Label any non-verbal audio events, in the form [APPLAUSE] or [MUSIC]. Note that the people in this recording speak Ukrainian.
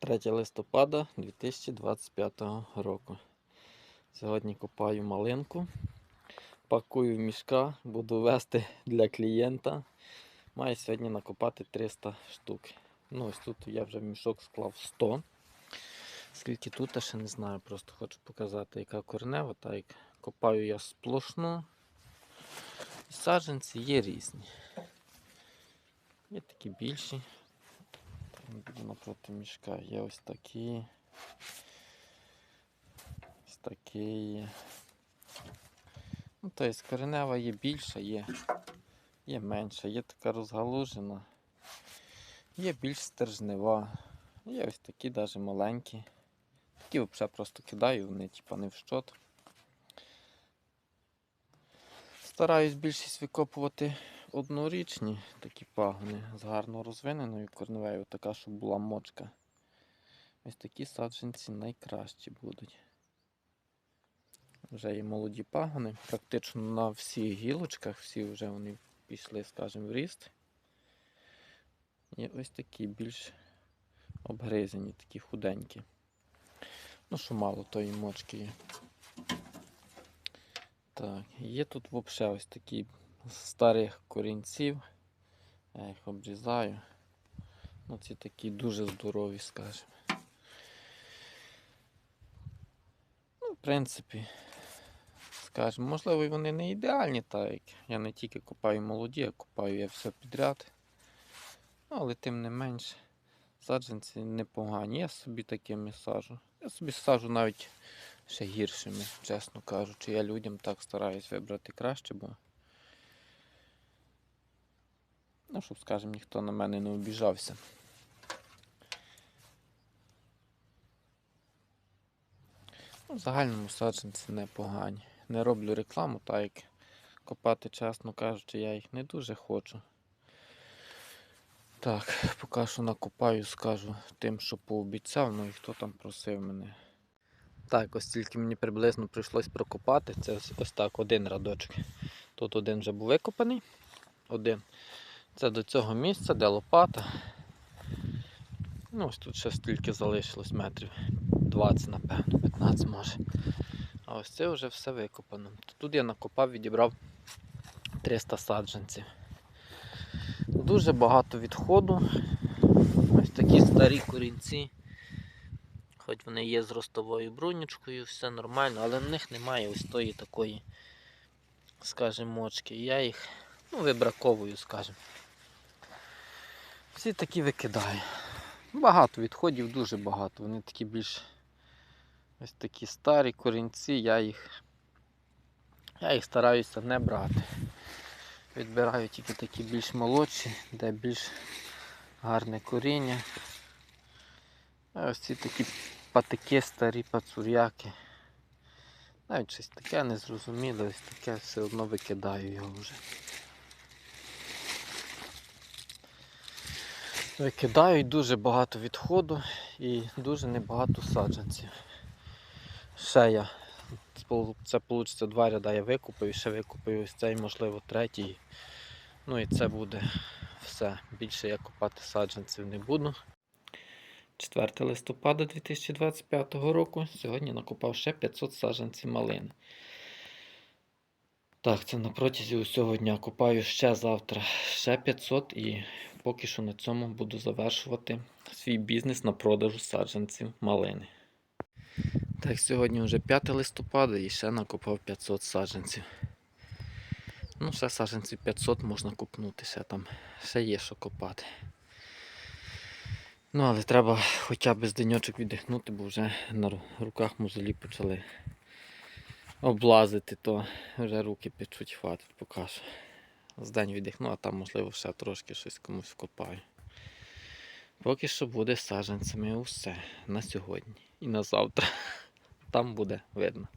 3 листопада 2025 року. Сьогодні копаю малинку, пакую в мішка, буду вести для клієнта. Маю сьогодні накопати 300 штук. Ну, ось тут я вже в мішок склав 100. Скільки тут, я ще не знаю, просто хочу показати, яка корнева. Так, копаю я сплошну. І саджанці є різні. Є такі більші. Буду напроти мішка. Є ось такі. Ось такі. Ну, тобто коренева є більша, є, є менша, є така розгалужена, є більш стержнева, є ось такі навіть маленькі. Такі взагалі просто кидаю, вони типа не в щот. Стараюсь більшість викопувати однорічні такі пагони з гарно розвиненою корневою, така, щоб була мочка. Ось такі саджанці найкращі будуть. Вже є молоді пагони, практично на всіх гілочках, всі вже вони пішли, скажімо, в ріст. І ось такі більш обгризені, такі худенькі. Ну, що мало тої мочки є. Так, є тут взагалі ось такі старих корінців. Я їх обрізаю. Ну, ці такі дуже здорові, скажімо. Ну, в принципі, скажімо, можливо, вони не ідеальні, так як я не тільки копаю молоді, а копаю я все підряд. Ну, але тим не менш, саджанці непогані. Я собі такими саджу. Я собі саджу навіть ще гіршими, чесно кажучи. Я людям так стараюсь вибрати краще, бо. Ну, щоб, скажімо, ніхто на мене не обіжався. Ну, в загальному саджанці непогані. Не роблю рекламу, так як копати, чесно кажучи, я їх не дуже хочу. Так, поки що накопаю, скажу тим, що пообіцяв, ну і хто там просив мене. Так, ось тільки мені приблизно прийшлось прокопати. Це ось, ось так один радочок. Тут один вже був викопаний. Один. Це до цього місця, де лопата. Ну, ось тут ще стільки залишилось метрів. 20, напевно, 15 може. А ось це вже все викопано. Тут я накопав, відібрав 300 саджанців. Дуже багато відходу. Ось такі старі корінці. Хоч вони є з ростовою брунічкою, все нормально, але в них немає ось тої такої, скажімо, мочки. Я їх ну, вибраковую, скажімо. Всі такі викидаю. Багато відходів, дуже багато. Вони такі більш ось такі старі корінці, я їх, я їх стараюся не брати. Відбираю тільки такі більш молодші, де більш гарне коріння. А ось ці такі патики, старі пацуряки. Навіть щось таке незрозуміле, ось таке все одно викидаю його вже. Викидаю дуже багато відходу і дуже небагато саджанців. Ще я. Це вийде два ряда я викупив, ще викупив ось цей, можливо, третій. Ну і це буде все. Більше я копати саджанців не буду. 4 листопада 2025 року. Сьогодні накопав ще 500 саджанців малини. Так, це на протязі усього дня копаю ще завтра ще 500 і поки що на цьому буду завершувати свій бізнес на продажу саджанців малини. Так, сьогодні вже 5 листопада і ще накопав 500 саджанців. Ну, ще саджанців 500 можна купнути, ще там ще є що копати. Ну, але треба хоча б з деньочок віддихнути, бо вже на руках мозолі почали облазити, то вже руки печуть, хватить поки що. З день віддихну, а там можливо ще трошки щось комусь вкопаю. Поки що буде саджанцями усе на сьогодні і на завтра. [LAUGHS] Там буде видно.